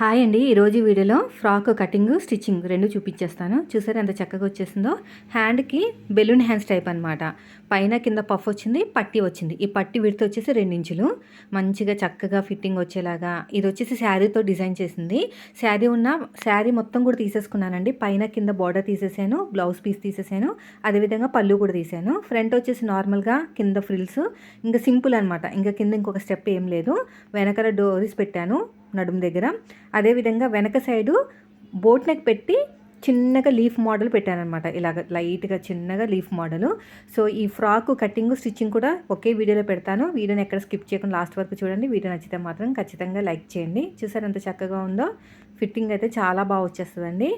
Hi అండి. ఈరోజు వీడియోలో ఫ్రాక్ కటింగ్ స్టిచ్చింగ్ రెండు చూపించేస్తాను. చూసారు ఎంత చక్కగా వచ్చేసిందో? హ్యాండ్కి బెలూన్ హ్యాండ్స్ టైప్ అనమాట పైన కింద పఫ్ వచ్చింది పట్టి వచ్చింది. ఈ పట్టి విడత వచ్చేసి రెండించులు. మంచిగా చక్కగా ఫిట్టింగ్ వచ్చేలాగా ఇది వచ్చేసి శారీతో డిజైన్ చేసింది. శారీ ఉన్న శారీ మొత్తం కూడా తీసేసుకున్నానండి. పైన కింద బార్డర్ తీసేసాను బ్లౌజ్ పీస్ తీసేసాను. అదేవిధంగా పళ్ళు కూడా తీసాను. ఫ్రంట్ వచ్చేసి నార్మల్గా కింద ఫ్రిల్స్ ఇంకా సింపుల్ అనమాట ఇంకా కింద ఇంకొక స్టెప్ ఏం లేదు. వెనకాల డోరీస్ పెట్టాను. నడుము దగ్గర. అదేవిధంగా వెనక సైడు బోట్ నెక్ పెట్టి చిన్నగా లీఫ్ మోడల్ పెట్టానమాట ఇలాగ లైట్గా చిన్నగా లీఫ్ మోడల్. సో ఈ ఫ్రాక్ కటింగ్ స్టిచ్చింగ్ కూడా ఒకే వీడియోలో పెడతాను. వీడియోని ఎక్కడ స్కిప్ చేయకుండా లాస్ట్ వరకు చూడండి. వీడియో నచ్చితే మాత్రం ఖచ్చితంగా లైక్ చేయండి. చూసారు ఎంత చక్కగా ఉందో? ఫిట్టింగ్ అయితే చాలా బాగా వచ్చేస్తుందండి.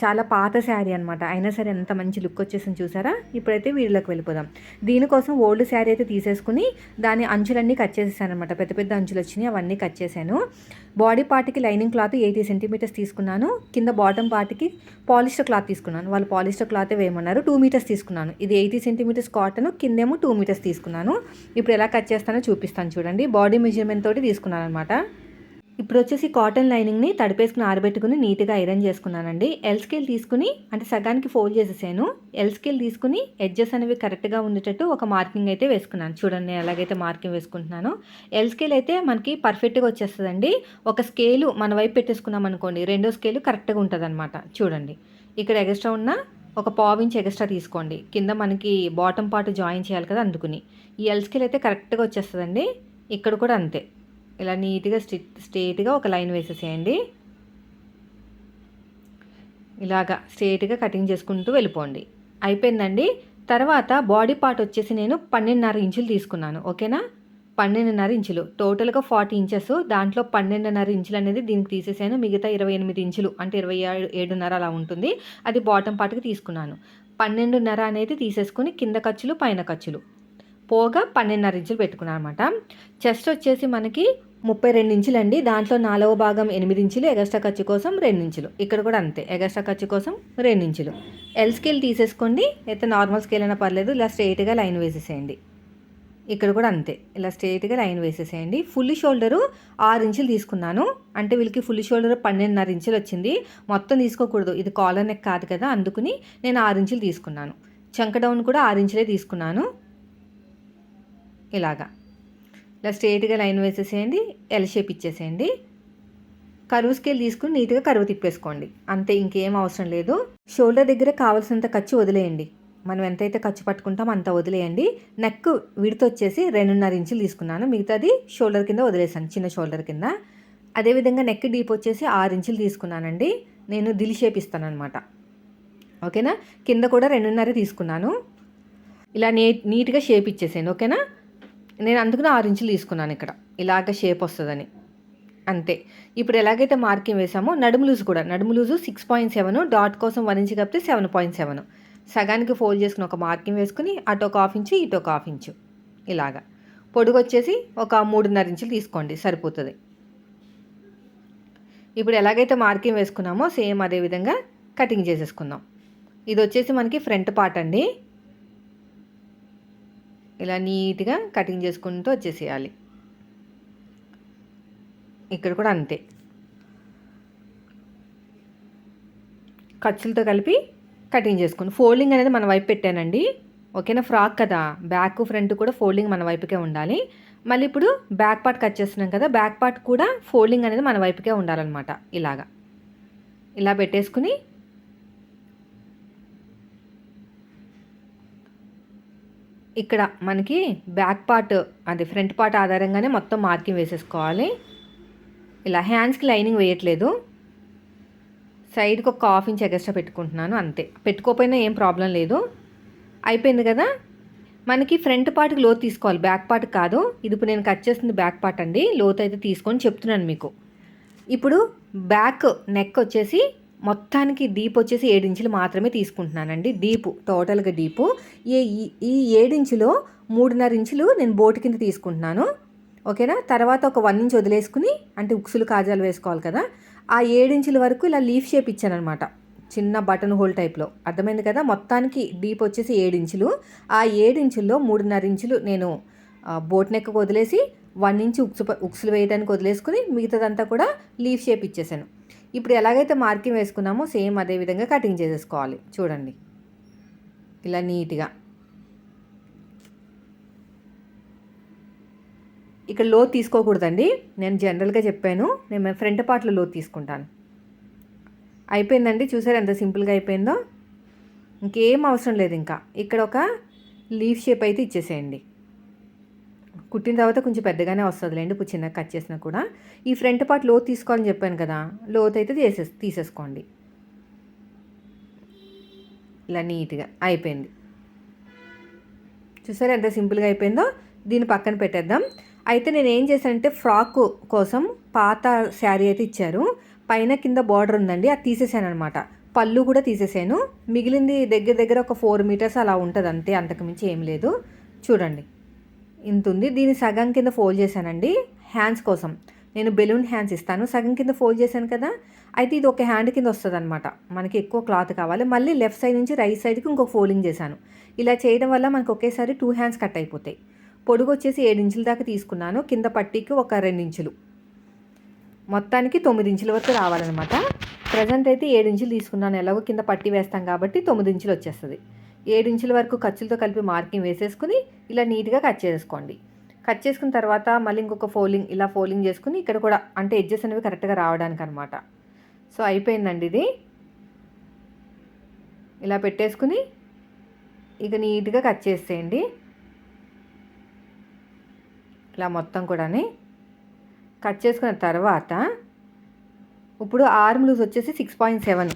చాలా పాత శారీ అనమాట అయినా సరే ఎంత మంచి లుక్ వచ్చేసింది చూసారా? ఇప్పుడైతే వీడియోలోకి వెళ్ళిపోదాం. దీనికోసం ఓల్డ్ శారీ అయితే తీసేసుకుని దాని అంచులన్నీ కట్ చేసేసాను అనమాట పెద్ద పెద్ద అంచులు వచ్చినాయి అవన్నీ కట్ చేశాను. బాడీ పార్ట్కి లైనింగ్ క్లాత్ ఎయిటీ సెంటీమీటర్స్ తీసుకున్నాను. కింద బాటమ్ పార్ట్కి పాలిస్టర్ క్లాత్ తీసుకున్నాను. వాళ్ళు పాలిస్టర్ క్లాత్ వేయమన్నారు. టూ మీటర్స్ తీసుకున్నాను. ఇది ఎయిటీ సెంటీమీటర్స్ కాటన్ కిందేమో టూ మీటర్స్ తీసుకున్నాను. ఇప్పుడు ఎలా కట్ చేస్తానో చూపిస్తాను చూడండి. బాడీ మెజర్మెంట్ తోటి తీసుకున్నాను అనమాట ఇప్పుడు వచ్చేసి కాటన్ లైనింగ్ని తడిపేసుకుని ఆరబెట్టుకుని నీట్గా ఐరన్ చేసుకున్నానండి. ఎల్ స్కేల్ తీసుకుని అంటే సగానికి ఫోల్డ్ చేసేసాను. ఎల్ స్కేల్ తీసుకుని ఎడ్జెస్ అనేవి కరెక్ట్గా ఉండేటట్టు ఒక మార్కింగ్ అయితే వేసుకున్నాను. చూడండి నేను ఎలాగైతే మార్కింగ్ వేసుకుంటున్నాను. ఎల్ స్కేల్ అయితే మనకి పర్ఫెక్ట్గా వచ్చేస్తుందండి. ఒక స్కేలు మన వైపు పెట్టేసుకున్నాం అనుకోండి రెండో స్కేలు కరెక్ట్గా ఉంటుంది అనమాట చూడండి ఇక్కడ ఎగస్ట్రా ఉన్న ఒక పావు ఇంచ్ ఎక్స్ట్రా తీసుకోండి. కింద మనకి బాటమ్ పార్ట్ జాయిన్ చేయాలి కదా అందుకుని. ఈ ఎల్ స్కేల్ అయితే కరెక్ట్గా వచ్చేస్తుందండి. ఇక్కడ కూడా అంతే. ఇలా నీట్గా స్టి స్ట్రేట్గా ఒక లైన్ వేసేసేయండి. ఇలాగా స్ట్రేట్గా కటింగ్ చేసుకుంటూ వెళ్ళిపోండి. అయిపోయిందండి. తర్వాత బాడీ పార్ట్ వచ్చేసి నేను పన్నెండున్నర ఇంచులు తీసుకున్నాను. ఓకేనా? పన్నెండున్నర ఇంచులు. టోటల్గా ఫార్టీ ఇంచెస్. దాంట్లో పన్నెండున్నర ఇంచులు అనేది దీనికి తీసేసాను. మిగతా ఇరవై ఎనిమిది ఇంచులు. అంటే ఇరవై ఏడు ఏడున్నర అలా ఉంటుంది. అది బాటమ్ పార్ట్కి తీసుకున్నాను. పన్నెండున్నర అనేది తీసేసుకుని కింద ఖర్చులు పైన ఖర్చులు. పోగా పన్నెండున్నర ఇంచులు పెట్టుకున్నాను అనమాట చెస్ట్ వచ్చేసి మనకి ముప్పై రెండు ఇంచులు అండి. దాంట్లో నాలుగవ భాగం ఎనిమిది ఇంచులు ఎగస్ట్రా ఖర్చు కోసం రెండు ఇంచులు. ఇక్కడ కూడా అంతే. ఎగస్ట్రా ఖర్చు కోసం రెండు ఇంచులు. ఎల్ స్కేల్ తీసేసుకోండి. అయితే నార్మల్ స్కేల్ అయినా పర్లేదు. ఇలా స్ట్రైట్గా లైన్ వేసేసేయండి. ఇక్కడ కూడా అంతే. ఇలా స్ట్రైట్గా లైన్ వేసేసేయండి. ఫుల్ షోల్డరు ఆరు ఇంచులు తీసుకున్నాను. అంటే వీళ్ళకి ఫుల్ షోల్డర్ పన్నెండున్నర ఇంచులు వచ్చింది. మొత్తం తీసుకోకూడదు. ఇది కాలర్ నెక్ కాదు కదా. అందుకుని నేను ఆరు ఇంచులు తీసుకున్నాను. చంక డౌన్ కూడా ఆరు ఇంచులే తీసుకున్నాను. ఇలాగా. ఇలా స్ట్రేట్గా లైన్ వేసేసేయండి ఎల్ షేప్ ఇచ్చేసేయండి. కరువు స్కేల్ తీసుకుని నీట్గా కరువు తిప్పేసుకోండి. అంతే ఇంకేం అవసరం లేదు. షోల్డర్ దగ్గర కావాల్సినంత ఖర్చు వదిలేయండి. మనం ఎంతైతే ఖర్చు పట్టుకుంటామో అంత వదిలేయండి. నెక్ విడత వచ్చేసి రెండున్నర ఇంచులు తీసుకున్నాను. మిగతాది షోల్డర్ కింద వదిలేసాను చిన్న షోల్డర్ కింద. అదేవిధంగా నెక్ డీప్ వచ్చేసి ఆరు ఇంచులు తీసుకున్నానండి. నేను దిల్ షేప్ ఇస్తాను అనమాట ఓకేనా? కింద కూడా రెండున్నర తీసుకున్నాను. ఇలా నీ నీట్గా షేప్ ఇచ్చేసాను ఓకేనా? నేను అందుకని ఆరు ఇంచులు తీసుకున్నాను ఇక్కడ. ఇలాగ షేప్ వస్తుందని. అంతే. ఇప్పుడు ఎలాగైతే మార్కింగ్ వేసామో నడుము లూజ్ కూడా. నడుము loose six point seven dot కోసం వన్ ఇంచు కప్పితే సెవెన్ పాయింట్ సెవెన్ సగానికి ఫోల్డ్ చేసుకుని ఒక మార్కింగ్ వేసుకుని అటు ఒక హాఫ్ ఇంచు ఇటు ఒక హాఫ్ ఇంచు ఇలాగా. పొడుగు వచ్చేసి ఒక మూడున్నర ఇంచులు తీసుకోండి. సరిపోతుంది. ఇప్పుడు ఎలాగైతే మార్కింగ్ వేసుకున్నామో సేమ్ అదే విధంగా కటింగ్ చేసేసుకుందాం. ఇది వచ్చేసి మనకి ఫ్రంట్ పార్ట్ అండి. ఇలా నీట్గా కటింగ్ చేసుకుంటూ వచ్చేసేయాలి. ఇక్కడ కూడా అంతే. ఖర్చులతో కలిపి కటింగ్ చేసుకుని ఫోల్డింగ్ అనేది మన వైపు పెట్టానండి. ఓకేనా? ఫ్రాక్ కదా. బ్యాక్ ఫ్రంట్ కూడా ఫోల్డింగ్ మన వైపుకే ఉండాలి. మళ్ళీ ఇప్పుడు బ్యాక్ పార్ట్ కట్ చేస్తున్నాం కదా బ్యాక్ పార్ట్ కూడా ఫోల్డింగ్ అనేది మన వైపుకే ఉండాలన్నమాట ఇలాగా. ఇలా పెట్టేసుకుని ఇక్కడ మనకి బ్యాక్ పార్ట్ అది ఫ్రంట్ పార్ట్ ఆధారంగానే మొత్తం మార్కింగ్ వేసేసుకోవాలి. ఇలా హ్యాండ్స్కి లైనింగ్ వేయట్లేదు. సైడ్కి ఒక హాఫ్ ఇంచ్ ఎగస్ట్రా పెట్టుకుంటున్నాను అంతే. పెట్టుకోకపోయినా ఏం ప్రాబ్లం లేదు. అయిపోయింది కదా? మనకి ఫ్రంట్ పార్ట్కి లోతు తీసుకోవాలి బ్యాక్ పార్ట్ కాదు. ఇది ఇప్పుడు నేను కట్ చేస్తుంది బ్యాక్ పార్ట్ అండి. లోతు అయితే తీసుకొని చెప్తున్నాను మీకు. ఇప్పుడు బ్యాక్ నెక్ వచ్చేసి మొత్తానికి డీప్ వచ్చేసి ఏడించులు మాత్రమే తీసుకుంటున్నానండి. డీపు టోటల్గా డీపు. ఈ ఈ ఏడించులో మూడున్నర ఇంచులు నేను బోటు కింద తీసుకుంటున్నాను. ఓకేనా? తర్వాత ఒక వన్ ఇంచ్ వదిలేసుకుని అంటే ఉక్సులు కాజాలు వేసుకోవాలి కదా ఆ ఏడించుల వరకు ఇలా లీఫ్ షేప్ ఇచ్చానమాట చిన్న బటన్ హోల్ టైప్లో. అర్థమైంది కదా? మొత్తానికి డీప్ వచ్చేసి ఏడించులు ఆ ఏడించుల్లో మూడున్నర ఇంచులు నేను బోట్ నెక్కకు వదిలేసి వన్ ఇంచ్ ఉక్సు ఉక్సులు వేయడానికి వదిలేసుకుని మిగతాదంతా కూడా లీఫ్ షేప్ ఇచ్చేసాను. ఇప్పుడు ఎలాగైతే మార్కింగ్ వేసుకున్నామో సేమ్ అదే విధంగా కటింగ్ చేసేసుకోవాలి. చూడండి. ఇలా నీట్గా. ఇక్కడ లో తీసుకోకూడదండి. నేను జనరల్గా చెప్పాను. నేను ఫ్రంట్ పార్ట్లో లోతు తీసుకుంటాను. అయిపోయిందండి? చూసారు ఎంత సింపుల్గా అయిపోయిందో? ఇంకేం అవసరం లేదు ఇంకా. ఇక్కడ ఒక లీఫ్ షేప్ అయితే ఇచ్చేసేయండి. కుట్టిన తర్వాత కొంచెం పెద్దగానే వస్తుందిలేండి ఇప్పుడు చిన్నగా కట్ చేసినా కూడా. ఈ ఫ్రంట్ పార్ట్ లోతు తీసుకోవాలని చెప్పాను కదా లోతు అయితే తీసే తీసేసుకోండి. ఇలా నీట్గా అయిపోయింది. చూసారా ఎంత సింపుల్గా అయిపోయిందో? దీన్ని పక్కన పెట్టేద్దాం. అయితే నేను ఏం చేశానంటే ఫ్రాక్ కోసం పాత శారీ అయితే ఇచ్చారు. పైన కింద బార్డర్ ఉందండి అది తీసేసాను అనమాట పళ్ళు కూడా తీసేసాను. మిగిలింది దగ్గర దగ్గర ఒక ఫోర్ మీటర్స్ అలా ఉంటుంది అంతే అంతకుమించి ఏం లేదు. చూడండి. ఇంత ఉంది. దీన్ని సగం కింద ఫోల్డ్ చేశానండి. హ్యాండ్స్ కోసం. నేను బెలూన్ హ్యాండ్స్ ఇస్తాను. సగం కింద ఫోల్డ్ చేశాను కదా. అయితే ఇది ఒక హ్యాండ్ కింద వస్తుంది అనమాట మనకి ఎక్కువ క్లాత్ కావాలి. మళ్ళీ లెఫ్ట్ సైడ్ నుంచి రైట్ సైడ్కి ఇంకొక ఫోల్డింగ్ చేశాను. ఇలా చేయడం వల్ల మనకు ఒకేసారి టూ హ్యాండ్స్ కట్ అయిపోతాయి. పొడుగు వచ్చేసి ఏడు ఇంచుల దాకా తీసుకున్నాను. కింద పట్టీకి ఒక రెండు ఇంచులు. మొత్తానికి తొమ్మిది ఇంచుల వరకు రావాలన్నమాట. ప్రజెంట్ అయితే ఏడు ఇంచులు తీసుకున్నాను. ఎలాగో కింద పట్టి వేస్తాం కాబట్టి తొమ్మిది ఇంచులు వచ్చేస్తుంది. ఇంచుల వరకు ఖర్చులతో కలిపి మార్కింగ్ వేసేసుకుని ఇలా నీట్గా కట్ చేసుకోండి. కట్ చేసుకున్న తర్వాత మళ్ళీ ఇంకొక ఫోలింగ్ ఇలా ఫోలింగ్ చేసుకుని ఇక్కడ కూడా అంటే ఎడ్జెస్ అనేవి కరెక్ట్గా రావడానికి అనమాట సో అయిపోయిందండి ఇది. ఇలా పెట్టేసుకుని ఇక నీట్గా కట్ చేసేయండి. ఇలా మొత్తం కూడాని కట్ చేసుకున్న తర్వాత ఇప్పుడు ఆర్మ్ లూజ్ వచ్చేసి సిక్స్ పాయింట్ సెవెన్.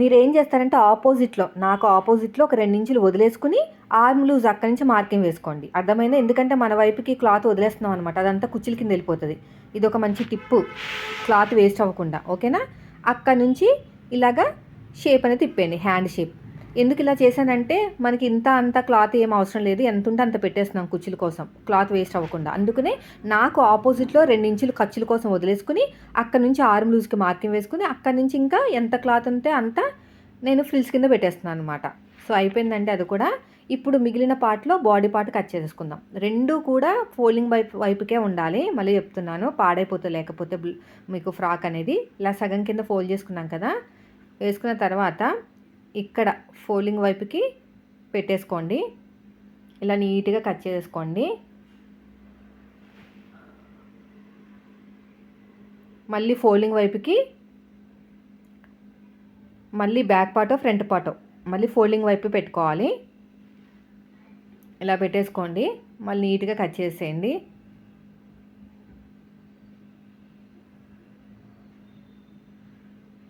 మీరు ఏం చేస్తారంటే ఆపోజిట్లో నాకు ఆపోజిట్లో ఒక రెండు ఇంచులు వదిలేసుకుని ఆర్మ్ లూజ్ అక్కడి నుంచి మార్కింగ్ వేసుకోండి. అర్థమైందా? ఎందుకంటే మన వైపుకి క్లాత్ వదిలేస్తున్నాం అనమాట అదంతా కుచ్చిల కింద వెళ్ళిపోతుంది. ఇది ఒక మంచి టిప్పు. క్లాత్ వేస్ట్ అవ్వకుండా. ఓకేనా? అక్కడ నుంచి ఇలాగా షేప్ అనేది తిప్పేయండి. Hand shape. ఎందుకు ఇలా చేశానంటే మనకి ఇంత అంత క్లాత్ ఏం అవసరం లేదు. ఎంత ఉంటే అంత పెట్టేస్తున్నాం కుచ్చుల కోసం. క్లాత్ వేస్ట్ అవ్వకుండా. అందుకనే నాకు ఆపోజిట్లో రెండించులు ఖర్చుల కోసం వదిలేసుకుని అక్కడ నుంచి ఆర్మ్ లూజ్కి మార్కింగ్ వేసుకుని అక్కడ నుంచి ఇంకా ఎంత క్లాత్ ఉంటే అంత నేను ఫ్రిల్స్ కింద పెట్టేస్తున్నాను అనమాట సో అయిపోయిందండి అది కూడా. ఇప్పుడు మిగిలిన పార్ట్లో బాడీ పార్ట్ కట్ చేసుకుందాం రెండు కూడా ఫోల్డింగ్ వైపు వైపుకే ఉండాలి. మళ్ళీ చెప్తున్నాను పాడైపోతే లేకపోతే మీకు ఫ్రాక్ అనేది. ఇలా సగం కింద ఫోల్డ్ చేసుకున్నాం కదా. వేసుకున్న తర్వాత ఇక్కడ ఫోల్డింగ్ వైపుకి పెట్టేసుకోండి. ఇలా నీట్గా కట్ చేసుకోండి. మళ్ళీ ఫోల్డింగ్ వైపుకి మళ్ళీ బ్యాక్ పార్టో ఫ్రంట్ పార్టో మళ్ళీ ఫోల్డింగ్ వైపు పెట్టుకోవాలి. ఇలా పెట్టేసుకోండి. మళ్ళీ నీట్గా కట్ చేసేయండి.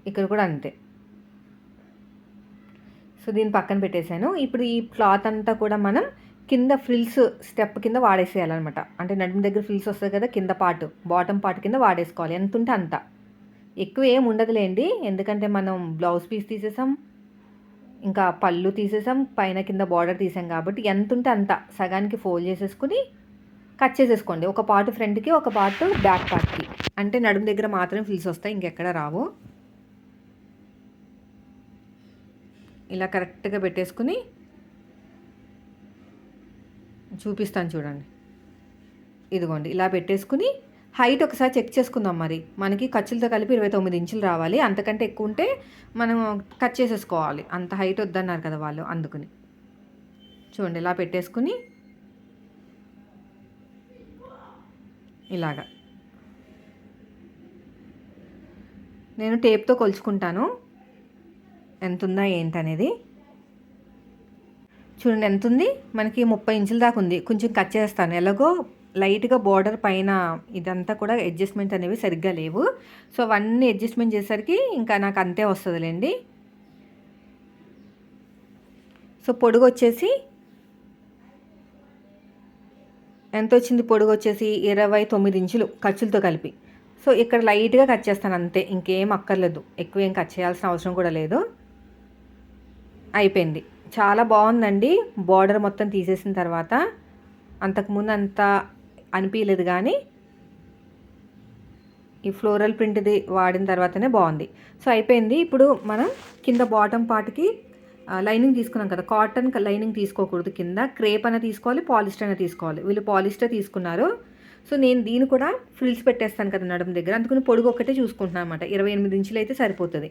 ఇక్కడ కూడా అంతే. సో దీన్ని పక్కన పెట్టేశాను. ఇప్పుడు ఈ క్లాత్ అంతా కూడా మనం కింద ఫ్రిల్స్ స్టెప్ కింద వాడేసేయాలన్నమాట. అంటే నడుము దగ్గర ఫ్రిల్స్ వస్తుంది కదా కింద పార్ట్ బాటమ్ పార్ట్ కింద వాడేసుకోవాలి. ఎంత ఉంటే అంత. ఎక్కువ ఏం ఉండదులేండి. ఎందుకంటే మనం బ్లౌజ్ పీస్ తీసేసాం ఇంకా పళ్ళు తీసేసాం పైన కింద బార్డర్ తీసాం కాబట్టి ఎంత ఉంటే అంత. సగానికి ఫోల్డ్ చేసేసుకుని కట్ చేసేసుకోండి. ఒక పార్ట్ ఫ్రంట్కి ఒక పార్ట్ బ్యాక్ పార్ట్కి. అంటే నడుము దగ్గర మాత్రం ఫిల్స్ వస్తాయి ఇంకెక్కడ రావు. ఇలా కరెక్ట్గా పెట్టేసుకుని చూపిస్తాను చూడండి. ఇదిగోండి ఇలా పెట్టేసుకుని హైట్ ఒకసారి చెక్ చేసుకుందాం మరి. మనకి ఖర్చులతో కలిపి ఇరవై తొమ్మిది ఇంచులు రావాలి. అంతకంటే ఎక్కువ ఉంటే మనం కట్ చేసేసుకోవాలి. అంత హైట్ వద్దన్నారు కదా వాళ్ళు అందుకుని. చూడండి ఇలా పెట్టేసుకుని ఇలాగా. నేను టేప్తో కొలుచుకుంటాను. ఎంత ఉందా ఏంటనేది? చూడండి ఎంత ఉంది మనకి ముప్పై ఇంచుల దాకా ఉంది. కొంచెం కట్ చేస్తాను. ఎలాగో లైట్గా బార్డర్ పైన ఇదంతా కూడా అడ్జస్ట్మెంట్ అనేవి సరిగ్గా లేవు. సో అవన్నీ అడ్జస్ట్మెంట్ చేసరికి ఇంకా నాకు అంతే వస్తుందిలేండి. సో పొడుగు వచ్చేసి ఎంత వచ్చింది పొడుగు వచ్చేసి ఇరవై తొమ్మిది ఇంచులు ఖర్చులతో కలిపి. సో ఇక్కడ లైట్గా కట్ చేస్తాను అంతే. ఇంకేం అక్కర్లేదు. ఎక్కువ ఏం కట్ చేయాల్సిన అవసరం కూడా లేదు. అయిపోయింది. చాలా బాగుందండి. బార్డర్ మొత్తం తీసేసిన తర్వాత అంతకుముందు అంత అనిపించలేదు కానీ ఈ ఫ్లోరల్ ప్రింట్ది వాడిన తర్వాతనే బాగుంది. సో అయిపోయింది. ఇప్పుడు మనం కింద బాటమ్ పార్ట్కి లైనింగ్ తీసుకున్నాం కదా. కాటన్ లైనింగ్ తీసుకోకూడదు. కింద క్రేప్ అయినా తీసుకోవాలి పాలిస్టర్ అయినా తీసుకోవాలి. వీళ్ళు పాలిస్టర్ తీసుకున్నారు. సో నేను దీన్ని కూడా ఫ్రిల్స్ పెట్టేస్తాను కదా నడుము దగ్గర. అందుకని పొడుగు ఒక్కటే చూసుకుంటున్నాను అనమాట ఇరవై ఎనిమిది ఇంచులు అయితే సరిపోతుంది.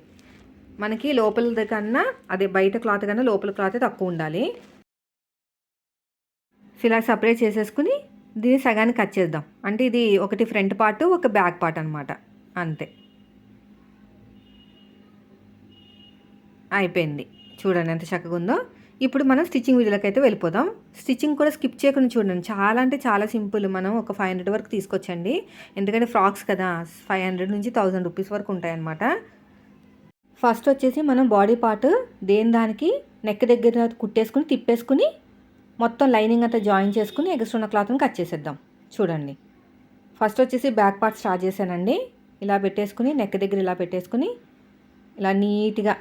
మనకి లోపల కన్నా అదే బయట క్లాత్ కన్నా లోపల క్లాత్ తక్కువ ఉండాలి. ఇలా సపరేట్ చేసేసుకుని దీన్ని సగానికి కట్ చేద్దాం. అంటే ఇది ఒకటి ఫ్రంట్ పార్ట్ ఒక బ్యాక్ పార్ట్ అనమాట అంతే. అయిపోయింది. చూడండి ఎంత చక్కగా ఉందో. ఇప్పుడు మనం స్టిచ్చింగ్ వీడియోలకి అయితే వెళ్ళిపోదాం. స్టిచ్చింగ్ కూడా స్కిప్ చేయకుండా చూడండి. చాలా అంటే చాలా సింపుల్. మనం ఒక ఫైవ్ హండ్రెడ్ వరకు తీసుకొచ్చండి. ఎందుకంటే ఫ్రాక్స్ కదా ఫైవ్ హండ్రెడ్ నుంచి థౌజండ్ రూపీస్ వరకు ఉంటాయన్నమాట. ఫస్ట్ వచ్చేసి మనం బాడీ పార్ట్ దేని దానికి నెక్ దగ్గర కుట్టేసుకుని తిప్పేసుకుని మొత్తం లైనింగ్ అంతా జాయిన్ చేసుకుని ఎగస్ట్రా ఉన్న క్లాత్ని కట్ చేసేద్దాం. చూడండి. ఫస్ట్ వచ్చేసి బ్యాక్ పార్ట్ స్టార్ట్ చేశానండి. ఇలా పెట్టేసుకుని నెక్ దగ్గర ఇలా పెట్టేసుకుని ఇలా నీట్గా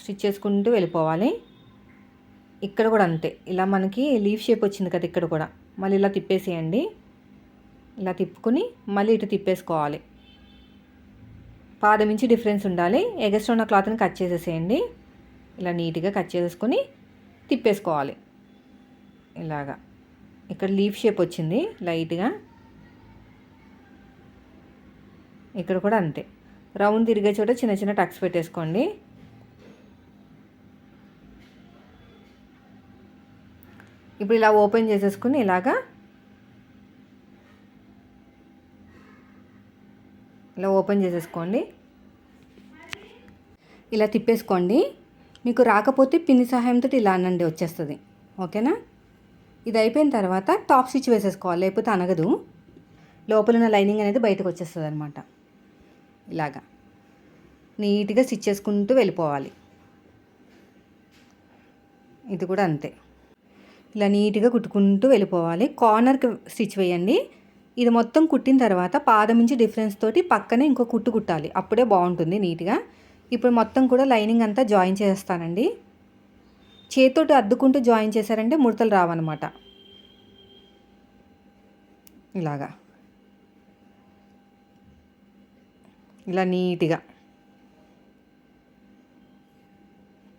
స్టిచ్ చేసుకుంటూ వెళ్ళిపోవాలి. ఇక్కడ కూడా అంతే. ఇలా మనకి లీఫ్ షేప్ వచ్చింది కదా ఇక్కడ కూడా. మళ్ళీ ఇలా తిప్పేసేయండి. ఇలా తిప్పుకుని మళ్ళీ ఇటు తిప్పేసుకోవాలి. పాదం నుంచి డిఫరెన్స్ ఉండాలి. ఎగస్ట్రా ఉన్న క్లాత్ని కట్ చేసేసేయండి. ఇలా నీట్గా కట్ చేసేసుకొని తిప్పేసుకోవాలి. ఇలాగా. ఇక్కడ లీఫ్ షేప్ వచ్చింది. లైట్గా ఇక్కడ కూడా అంతే. రౌండ్ తిరిగే చోట చిన్న చిన్న టక్స్ పెట్టేసుకోండి. ఇప్పుడు ఇలా ఓపెన్ చేసేసుకుని ఇలాగా ఇలా ఓపెన్ చేసేసుకోండి. ఇలా తిప్పేసుకోండి. మీకు రాకపోతే పిన్ని సహాయంతో ఇలా అనండి వచ్చేస్తుంది. ఓకేనా? ఇది అయిపోయిన తర్వాత టాప్ స్టిచ్ వేసేసుకోవాలి లేకపోతే అనగదు లోపల ఉన్న లైనింగ్ అనేది బయటకు వచ్చేస్తుంది అనమాట ఇలాగా. నీట్గా స్టిచ్ చేసుకుంటూ వెళ్ళిపోవాలి. ఇది కూడా అంతే. ఇలా నీట్గా కుట్టుకుంటూ వెళ్ళిపోవాలి. కార్నర్కి స్టిచ్ వేయండి. ఇది మొత్తం కుట్టిన తర్వాత పాదం నుంచి డిఫరెన్స్ తోటి పక్కనే ఇంకో కుట్టు కుట్టాలి. అప్పుడే బాగుంటుంది నీట్గా. ఇప్పుడు మొత్తం కూడా లైనింగ్ అంతా జాయిన్ చేస్తానండి. చేతితోటి అద్దుకుంటూ జాయిన్ చేశారంటే ముడతలు రావన్నమాట. ఇలాగా. ఇలా నీట్గా.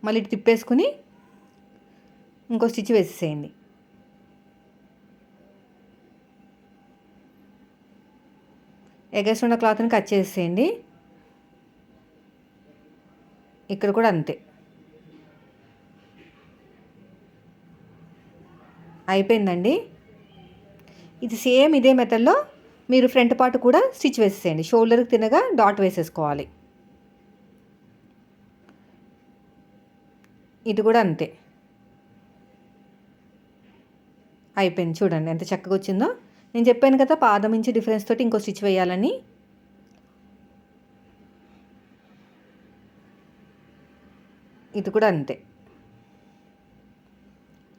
మళ్ళీ ఇటు తిప్పేసుకుని ఇంకో స్టిచ్ వేసేసేయండి. ఎగస్ట్ ఉన్న క్లాత్ని కట్ చేసేయండి. ఇక్కడ కూడా అంతే. అయిపోయిందండి. ఇది సేమ్ ఇదే మెథడ్లో మీరు ఫ్రంట్ పార్ట్ కూడా స్టిచ్ వేసేసేయండి. షోల్డర్కి తినగా డాట్ వేసేసుకోవాలి. ఇది కూడా అంతే. అయిపోయింది. చూడండి ఎంత చక్కగా వచ్చిందో. నేను చెప్పాను కదా పాదం ఇంచి డిఫరెన్స్ తోటి ఇంకో స్టిచ్ వేయాలని. ఇది కూడా అంతే.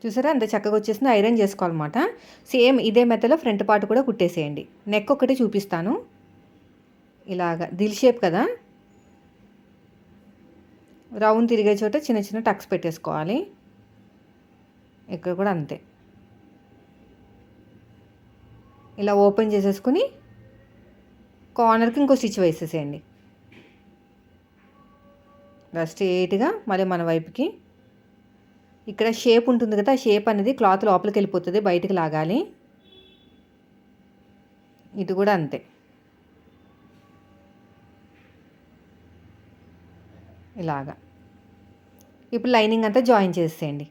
చూసారా? అంత చక్కగా వచ్చేసింది. ఐరన్ చేసుకోవాలన్నమాట. సేమ్ ఇదే మెత్తలో ఫ్రంట్ పార్ట్ కూడా కుట్టేసేయండి. నెక్ ఒకటి చూపిస్తాను. ఇలాగా దిల్ షేప్ కదా. రౌండ్ తిరిగే చోట చిన్న చిన్న టక్స్ పెట్టేసుకోవాలి. ఇక్కడ కూడా అంతే. ఇలా ఓపెన్ చేసేసుకుని కార్నర్కి ఇంకో స్టిచ్ వేసేసేయండి. ఇలా స్ట్రేట్గా మళ్ళీ మన వైపుకి. ఇక్కడ షేప్ ఉంటుంది కదా ఆ షేప్ అనేది క్లాత్ లోపలికి వెళ్ళిపోతుంది బయటికి లాగాలి. ఇది కూడా అంతే. ఇలాగా. ఇప్పుడు లైనింగ్ అంతా జాయిన్ చేసేయండి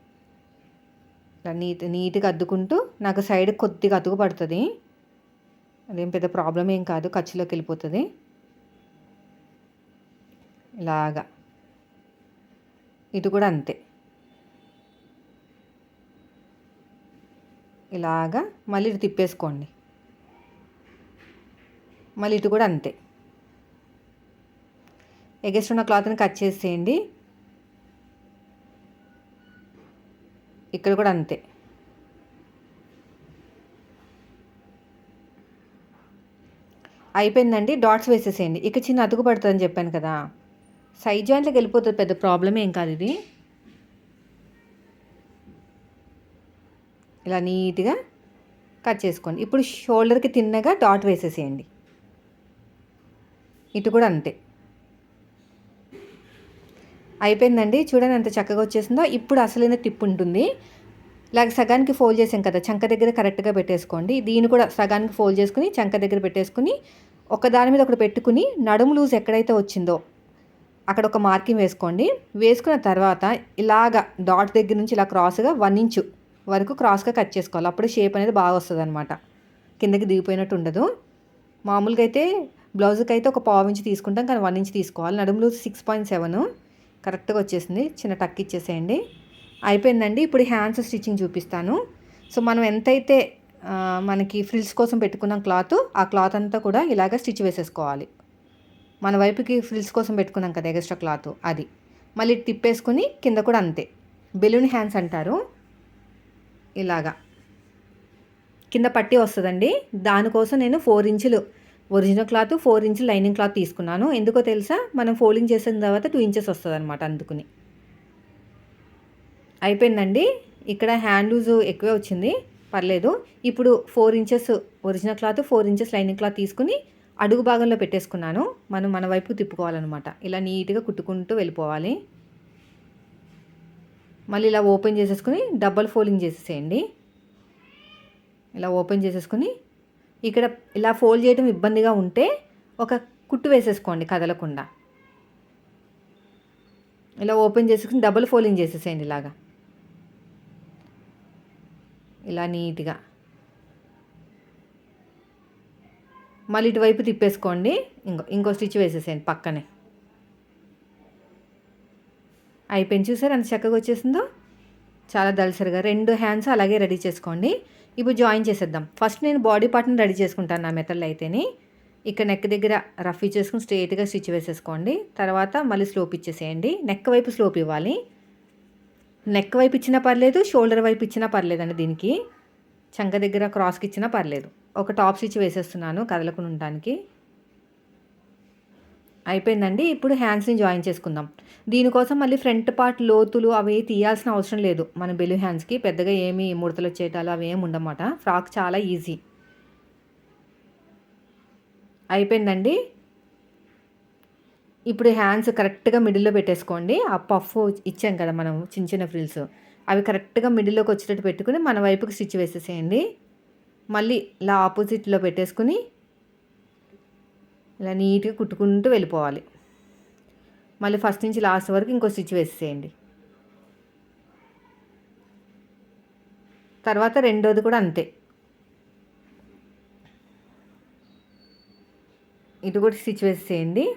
ఇలా నీట్ నీట్గా అద్దుకుంటూ నాకు సైడ్ కొద్దిగా అతుకు పడుతుంది అదేం పెద్ద ప్రాబ్లం ఏం కాదు ఖర్చులోకి వెళ్ళిపోతుంది. ఇలాగా. ఇటు కూడా అంతే. ఇలాగా మళ్ళీ ఇటు తిప్పేసుకోండి. మళ్ళీ ఇటు కూడా అంతే. ఎగెస్ట్ ఉన్న క్లాత్ని కట్ చేసేయండి. ఇక్కడ కూడా అంతే. అయిపోయిందండి డాట్స్ వేసేసేయండి. ఇక చిన్న అతుకు పడుతుందని చెప్పాను కదా. సైడ్ జాయింట్లకు వెళ్ళిపోతుంది పెద్ద ప్రాబ్లం ఏం కాదు ఇది. ఇలా నీట్గా కట్ చేసుకోండి. ఇప్పుడు షోల్డర్కి తిన్నగా డాట్ వేసేసేయండి. ఇటు కూడా అంతే. అయిపోయిందండి. చూడండి ఎంత చక్కగా వచ్చేసిందో. ఇప్పుడు అసలైన టిప్ ఉంటుంది. ఇలాగ సగానికి ఫోల్డ్ చేసాం కదా చంక దగ్గర కరెక్ట్గా పెట్టేసుకోండి. దీన్ని కూడా సగానికి ఫోల్డ్ చేసుకుని చంక దగ్గర పెట్టేసుకుని ఒక దాని మీద ఒకటి పెట్టుకుని నడుము లూజ్ ఎక్కడైతే వచ్చిందో అక్కడ ఒక మార్కింగ్ వేసుకోండి. వేసుకున్న తర్వాత ఇలాగ డాట్ దగ్గర నుంచి ఇలా క్రాస్గా వన్ ఇంచు వరకు క్రాస్గా కట్ చేసుకోవాలి. అప్పుడు షేప్ అనేది బాగా వస్తుంది అనమాట కిందకి దిగిపోయినట్టు ఉండదు. మామూలుగా అయితే బ్లౌజ్కి అయితే ఒక పావు ఇంచు తీసుకుంటాం కానీ వన్ ఇంచ్ తీసుకోవాలి. నడుములు సిక్స్ పాయింట్ సెవెన్. కరెక్ట్గా వచ్చేసింది. చిన్న టక్ ఇచ్చేసేయండి. అయిపోయిందండి. ఇప్పుడు హ్యాండ్స్ స్టిచ్చింగ్ చూపిస్తాను. సో మనం ఎంతైతే మనకి ఫ్రిల్స్ కోసం పెట్టుకున్నాం క్లాత్ ఆ క్లాత్ అంతా కూడా ఇలాగ స్టిచ్ వేసేసుకోవాలి. మన వైపుకి ఫ్రిల్స్ కోసం పెట్టుకున్నాం కదా ఎక్స్ట్రా క్లాత్ అది. మళ్ళీ తిప్పేసుకుని కింద కూడా అంతే. బెలూన్ హ్యాండ్స్ అంటారు. ఇలాగా. కింద పట్టి వస్తుందండి. దానికోసం నేను ఫోర్ ఇంచులు ఒరిజినల్ క్లాత్ ఫోర్ ఇంచులు లైనింగ్ క్లాత్ తీసుకున్నాను. ఎందుకో తెలుసా? మనం ఫోల్డింగ్ చేసిన తర్వాత టూ ఇంచెస్ వస్తుంది అనమాట అందుకుని. అయిపోయిందండి. ఇక్కడ హ్యాండ్ లూజ్ ఎక్కువే వచ్చింది. పర్లేదు. ఇప్పుడు four inches original cloth four inches lining cloth తీసుకుని అడుగు భాగంలో పెట్టేసుకున్నాను. మనం మన వైపు తిప్పుకోవాలన్నమాట. ఇలా నీట్గా కుట్టుకుంటూ వెళ్ళిపోవాలి. మళ్ళీ ఇలా ఓపెన్ చేసేసుకుని డబల్ ఫోల్డింగ్ చేసేసేయండి. ఇలా ఓపెన్ చేసేసుకుని ఇక్కడ ఇలా ఫోల్డ్ చేయడం ఇబ్బందిగా ఉంటే ఒక కుట్టు వేసేసుకోండి కదలకుండా. ఇలా ఓపెన్ చేసుకుని డబుల్ ఫోల్డింగ్ చేసేసేయండి ఇలాగా. ఇలా నీట్గా. మళ్ళీ ఇటువైపు తిప్పేసుకోండి. ఇంకో ఇంకో స్టిచ్ వేసేసేయండి పక్కనే. అయిపోయింది చూసారు ఎంత చక్కగా వచ్చేసిందో? చాలా దళసరిగా. రెండు హ్యాండ్స్ అలాగే రెడీ చేసుకోండి. ఇప్పుడు జాయిన్ చేసేద్దాం. ఫస్ట్ నేను బాడీ పార్ట్ని రెడీ చేసుకుంటాను నా మెథడ్లో అయితేని. ఇక్కడ నెక్ దగ్గర రఫ్ ఇచ్చేసుకుని స్ట్రేట్గా స్టిచ్ వేసేసుకోండి. తర్వాత మళ్ళీ స్లోప్ ఇచ్చేసేయండి. నెక్ వైపు స్లోప్ ఇవ్వాలి. నెక్ వైపు ఇచ్చినా పర్లేదు షోల్డర్ వైపు ఇచ్చినా పర్లేదండి దీనికి. చంక దగ్గర క్రాస్కి ఇచ్చినా పర్లేదు. ఒక టాప్ స్టిచ్ వేసేస్తున్నాను కదలకుండా ఉండడానికి. అయిపోయిందండి. ఇప్పుడు హ్యాండ్స్ని జాయిన్ చేసుకుందాం. దీనికోసం మళ్ళీ ఫ్రంట్ పార్ట్ లోతులు అవి తీయాల్సిన అవసరం లేదు. మన బెలు హ్యాండ్స్కి పెద్దగా ఏమి ముడతలు వచ్చేటాలు అవి ఏమి ఉండమాట. ఫ్రాక్ చాలా ఈజీ. అయిపోయిందండి. ఇప్పుడు హ్యాండ్స్ కరెక్ట్గా మిడిల్లో పెట్టేసుకోండి. ఆ పఫ్ ఇచ్చాం కదా మనం చిన్న చిన్న ఫ్రిల్స్ అవి కరెక్ట్గా మిడిల్లోకి వచ్చేటట్టు పెట్టుకుని మన వైపుకి స్టిచ్ వేసేసేయండి. మళ్ళీ ఇలా ఆపోజిట్లో పెట్టేసుకుని ఇలా నీట్గా కుట్టుకుంటూ వెళ్ళిపోవాలి. మళ్ళీ ఫస్ట్ నుంచి లాస్ట్ వరకు ఇంకో స్టిచ్ వేసేసేయండి. తర్వాత రెండోది కూడా అంతే. ఇటు కూడా స్టిచ్ వేసేయండి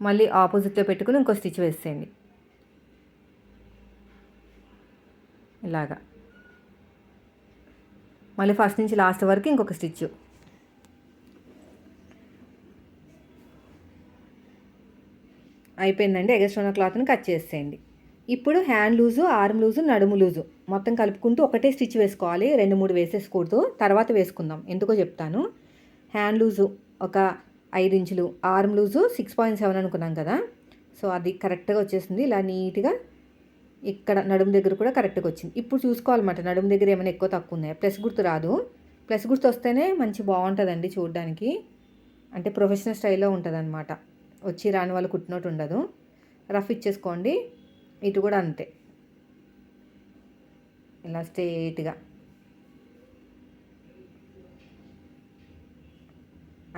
మళ్ళీ ఆపోజిట్లో పెట్టుకుని ఇంకో స్టిచ్ వేసేయండి. ఇలాగా. మళ్ళీ ఫస్ట్ నుంచి లాస్ట్ వరకు ఇంకొక స్టిచ్ అయిపోయిందండి. ఎగస్ట్రా ఉన్న క్లాత్ని కట్ చేసేయండి. ఇప్పుడు హ్యాండ్ లూజు ఆర్మ్ లూజు నడుము లూజు మొత్తం కలుపుకుంటూ ఒకటే స్టిచ్ వేసుకోవాలి. రెండు మూడు వేసేసుకోకూడదు. తర్వాత వేసుకుందాం. ఎందుకో చెప్తాను. హ్యాండ్ లూజు ఒక ఐదు ఇంచులు. Arm loose six point seven అనుకున్నాం కదా. సో అది కరెక్ట్గా వచ్చేసింది. ఇలా నీట్గా ఇక్కడ నడుము దగ్గర కూడా కరెక్ట్గా వచ్చింది. ఇప్పుడు చూసుకోవాలన్నమాట. నడుము దగ్గర ఏమైనా ఎక్కువ తక్కువ ఉన్నాయా? ప్లస్ గుర్తు రాదు. ప్లస్ గుర్తు వస్తేనే మంచి బాగుంటుందండి చూడడానికి. అంటే ప్రొఫెషనల్ స్టైల్లో ఉంటుందన్నమాట. వచ్చి రాని వాళ్ళు కుట్టినట్టు ఉండదు. రఫ్ ఇచ్చేసుకోండి. ఇటు కూడా అంతే. ఇలా స్ట్రేట్గా.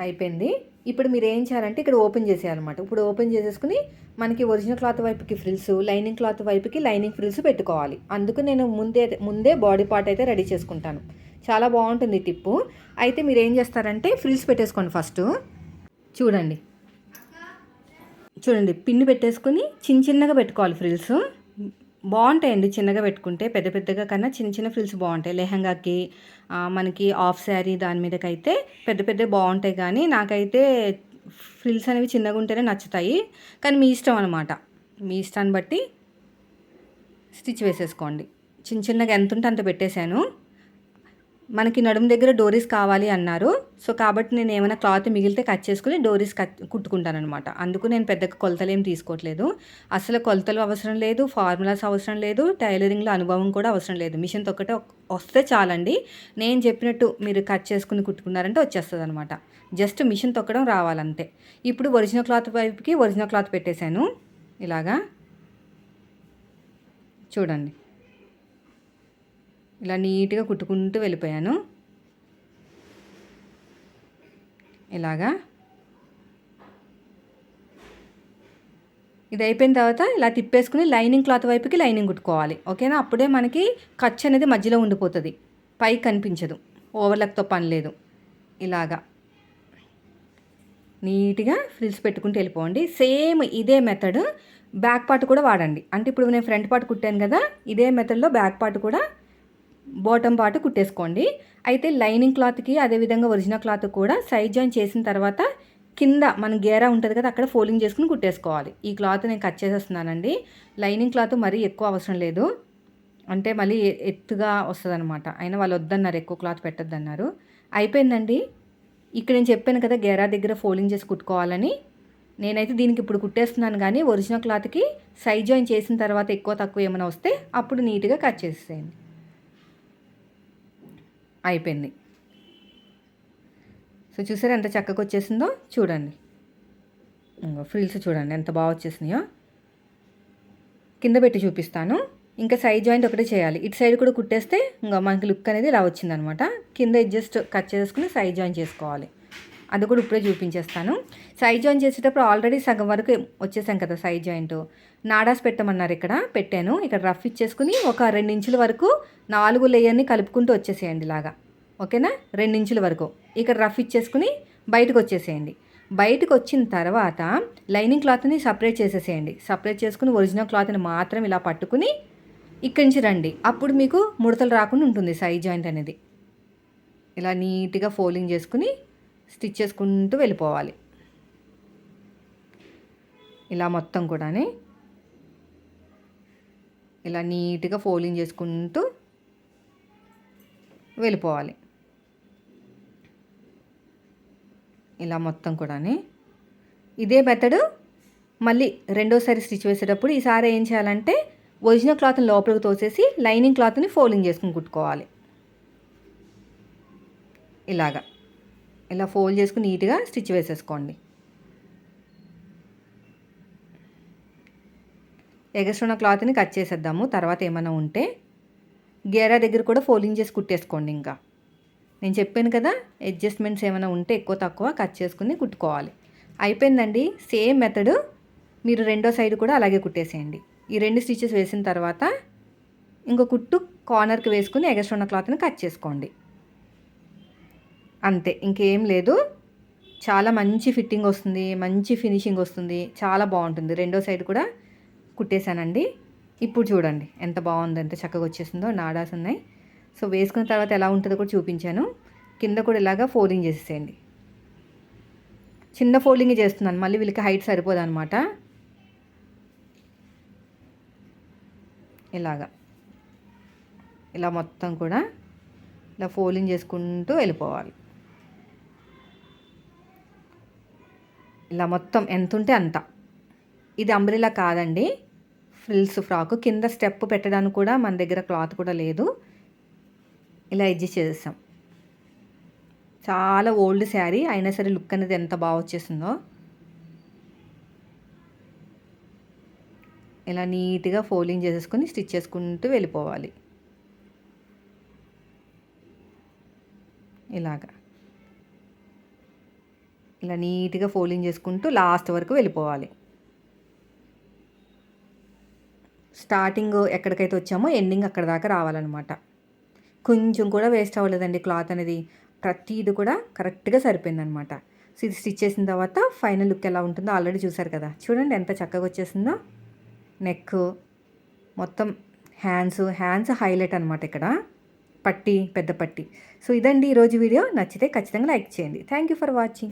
అయిపోయింది. ఇప్పుడు మీరు ఏం చేయాలంటే ఇక్కడ ఓపెన్ చేసేయాలన్నమాట. ఇప్పుడు ఓపెన్ చేసేసుకుని మనకి ఒరిజినల్ క్లాత్ వైపుకి ఫ్రిల్స్ లైనింగ్ క్లాత్ వైపుకి లైనింగ్ ఫ్రిల్స్ పెట్టుకోవాలి. అందుకు నేను ముందే ముందే బాడీ పార్ట్ అయితే రెడీ చేసుకుంటాను. చాలా బాగుంటుంది టిప్పు. అయితే మీరు ఏం చేస్తారంటే ఫ్రిల్స్ పెట్టేసుకోండి ఫస్ట్. చూడండి. చూడండి పిన్ను పెట్టేసుకుని చిన్న చిన్నగా పెట్టుకోవాలి ఫ్రిల్స్. బాగుంటాయండి చిన్నగా పెట్టుకుంటే. పెద్ద పెద్దగా కన్నా చిన్న చిన్న ఫ్రిల్స్ బాగుంటాయి. లెహంగాకి మనకి ఆఫ్ శారీ దాని మీదకైతే పెద్ద పెద్ద బాగుంటాయి కానీ నాకైతే ఫ్రిల్స్ అనేవి చిన్నగా ఉంటేనే నచ్చుతాయి. కానీ మీ ఇష్టం అనమాట మీ ఇష్టాన్ని బట్టి స్టిచ్ వేసేసుకోండి. చిన్న చిన్నగా ఎంత ఉంటే అంత పెట్టేశాను. మనకి నడుము దగ్గర డోరీస్ కావాలి అన్నారు. సో కాబట్టి నేను ఏమైనా క్లాత్ మిగిలితే కట్ చేసుకుని డోరీస్ కట్ కుట్టుకుంటాను అనమాట అందుకు నేను పెద్దగా కొలతలు ఏం తీసుకోవట్లేదు. అసలు కొలతలు అవసరం లేదు ఫార్ములాస్ అవసరం లేదు టైలరింగ్లో అనుభవం కూడా అవసరం లేదు. మిషన్ ఒక్కటే వస్తే చాలండి. నేను చెప్పినట్టు మీరు కట్ చేసుకుని కుట్టుకున్నారంటే వచ్చేస్తుంది అనమాట జస్ట్ మిషన్ తొక్కడం రావాలంతే. ఇప్పుడు ఒరిజినల్ క్లాత్ వైపుకి ఒరిజినల్ క్లాత్ పెట్టేశాను. ఇలాగా. చూడండి. ఇలా నీట్గా కుట్టుకుంటూ వెళ్ళిపోయాను. ఇలాగా. ఇది అయిపోయిన తర్వాత ఇలా తిప్పేసుకుని లైనింగ్ క్లాత్ వైపుకి లైనింగ్ కుట్టుకోవాలి. ఓకేనా? అప్పుడే మనకి ఖర్చు అనేది మధ్యలో ఉండిపోతుంది. పై కనిపించదు. ఓవర్లక్తో పని లేదు. ఇలాగా. నీట్గా ఫ్రిల్స్ పెట్టుకుంటూ వెళ్ళిపోండి. సేమ్ ఇదే మెథడ్ బ్యాక్ పార్ట్ కూడా వాడండి. అంటే ఇప్పుడు నేను ఫ్రంట్ పార్ట్ కుట్టాను కదా ఇదే మెథడ్లో బ్యాక్ పార్ట్ కూడా బాటమ్ పార్ట్ కుట్టేసుకోండి. అయితే లైనింగ్ క్లాత్కి అదేవిధంగా ఒరిజినల్ క్లాత్ కూడా సైడ్ జాయిన్ చేసిన తర్వాత కింద మన గేరా ఉంటుంది కదా అక్కడ ఫోల్డింగ్ చేసుకుని కుట్టేసుకోవాలి. ఈ క్లాత్ నేను కట్ చేసేస్తున్నానండి. లైనింగ్ క్లాత్ మరీ ఎక్కువ అవసరం లేదు. అంటే మళ్ళీ ఎత్తుగా వస్తుంది అనమాట అయినా వాళ్ళు వద్దన్నారు ఎక్కువ క్లాత్ పెట్టద్దన్నారు. అయిపోయిందండి. ఇక్కడ నేను చెప్పాను కదా గేరా దగ్గర ఫోల్డింగ్ చేసి కుట్టుకోవాలని. నేనైతే దీనికి ఇప్పుడు కుట్టేస్తున్నాను కానీ ఒరిజినల్ క్లాత్కి సైజ్ జాయిన్ చేసిన తర్వాత ఎక్కువ తక్కువ ఏమైనా వస్తే అప్పుడు నీట్గా కట్ చేసేయండి అయిపోయింది. సో చూసారా ఎంత చక్కగా వచ్చేసిందో? చూడండి. ఫ్రిల్స్ చూడండి ఎంత బాగా వచ్చేసినాయో. కింద పెట్టి చూపిస్తాను. ఇంకా సైడ్ జాయింట్ ఒకటే చేయాలి. ఇటు సైడ్ కూడా కుట్టేస్తే ఇంకా మనకి లుక్ అనేది ఇలా వచ్చిందనమాట. కింద జస్ట్ కట్ చేసుకుని సైడ్ జాయిన్ చేసుకోవాలి. అది కూడా ఇప్పుడే చూపించేస్తాను. సైడ్ జాయిన్ చేసేటప్పుడు ఆల్రెడీ సగం వరకు వచ్చేసాం కదా సైడ్ జాయింట్ నాడాస్ పెట్టమన్నారు ఇక్కడ పెట్టాను. ఇక్కడ రఫ్ ఇచ్చేసుకుని ఒక రెండు ఇంచుల వరకు నాలుగు లేయర్ని కలుపుకుంటూ వచ్చేసేయండి ఇలాగా. ఓకేనా? రెండు ఇంచుల వరకు. ఇక్కడ రఫ్ ఇచ్చేసుకుని బయటకు వచ్చేసేయండి. బయటకు వచ్చిన తర్వాత లైనింగ్ క్లాత్ని సపరేట్ చేసేసేయండి. సపరేట్ చేసుకుని ఒరిజినల్ క్లాత్ని మాత్రం ఇలా పట్టుకుని ఇక్కడి నుంచి రండి. అప్పుడు మీకు ముడతలు రాకుండా ఉంటుంది సైజ్ జాయింట్ అనేది. ఇలా నీట్గా ఫోల్డింగ్ చేసుకుని స్టిచ్ చేసుకుంటూ వెళ్ళిపోవాలి. ఇలా మొత్తం కూడా ఇలా నీట్గా ఫోల్డింగ్ చేసుకుంటూ వెళ్ళిపోవాలి. ఇలా మొత్తం కూడా ఇదే మెథడు. మళ్ళీ రెండోసారి స్టిచ్ వేసేటప్పుడు ఈసారి ఏం చేయాలంటే ఒరిజినల్ క్లాత్ని లోపలికి తోసేసి లైనింగ్ క్లాత్ని ఫోల్డింగ్ చేసుకుని కుట్టుకోవాలి. ఇలాగా. ఇలా ఫోల్డ్ చేసుకుని నీట్గా స్టిచ్ వేసేసుకోండి. ఎగస్ట్రున్న క్లాత్ని కట్ చేసేద్దాము. తర్వాత ఏమైనా ఉంటే గేరా దగ్గర కూడా ఫోల్డింగ్ చేసి కుట్టేసుకోండి ఇంకా. నేను చెప్పాను కదా అడ్జస్ట్మెంట్స్ ఏమైనా ఉంటే ఎక్కువ తక్కువ కట్ చేసుకుని కుట్టుకోవాలి. అయిపోయిందండి. సేమ్ మెథడ్ మీరు రెండో సైడ్ కూడా అలాగే కుట్టేసేయండి. ఈ రెండు స్టిచెస్ వేసిన తర్వాత ఇంకో కుట్టు కార్నర్కి వేసుకుని ఎగస్ట్రున్న క్లాత్ని కట్ చేసుకోండి. అంతే ఇంకేం లేదు. చాలా మంచి ఫిట్టింగ్ వస్తుంది మంచి ఫినిషింగ్ వస్తుంది చాలా బాగుంటుంది. రెండో సైడ్ కూడా కుట్టేశానండి. ఇప్పుడు చూడండి ఎంత బాగుంది ఎంత చక్కగా వచ్చేసిందో నాడాస్ ఉన్నాయి. సో వేసుకున్న తర్వాత ఎలా ఉంటుందో కూడా చూపించాను. కింద కూడా ఇలాగా ఫోల్డింగ్ చేసేసేయండి. చిన్న ఫోల్డింగ్ చేస్తున్నాను మళ్ళీ వీళ్ళకి హైట్ సరిపోదు అనమాట ఇలాగా. ఇలా మొత్తం కూడా ఇలా ఫోల్డింగ్ చేసుకుంటూ వెళ్ళిపోవాలి. ఇలా మొత్తం ఎంత ఉంటే అంత. ఇది అంబ్రిలా కాదండి. Frills frock. కింద స్టెప్ పెట్టడానికి కూడా మన దగ్గర క్లాత్ కూడా లేదు. ఇలా అడ్జస్ట్ చేసాం చాలా ఓల్డ్ శారీ. అయినా సరే లుక్ అనేది ఎంత బాగా వచ్చేసిందో. ఇలా నీట్గా ఫోల్డింగ్ చేసేసుకొని స్టిచ్ చేసుకుంటూ వెళ్ళిపోవాలి. ఇలాగా. ఇలా నీట్గా ఫోల్డింగ్ చేసుకుంటూ లాస్ట్ వరకు వెళ్ళిపోవాలి. స్టార్టింగ్ ఎక్కడికైతే వచ్చామో ఎండింగ్ అక్కడ దాకా రావాలన్నమాట. కొంచెం కూడా వేస్ట్ అవ్వలేదండి క్లాత్ అనేది. ప్రతిది కూడా కరెక్ట్గా సరిపోయిందనమాట సో ఇది స్టిచ్ చేసిన తర్వాత ఫైనల్ లుక్ ఎలా ఉంటుందో ఆల్రెడీ చూసారు కదా. చూడండి ఎంత చక్కగా వచ్చేసిందో. నెక్ మొత్తం హ్యాండ్స్ హ్యాండ్స్ హైలైట్ అనమాట ఇక్కడ. పట్టి పెద్ద పట్టి. సో ఇదండి ఈరోజు వీడియో. నచ్చితే ఖచ్చితంగా లైక్ చేయండి. Thank you for watching.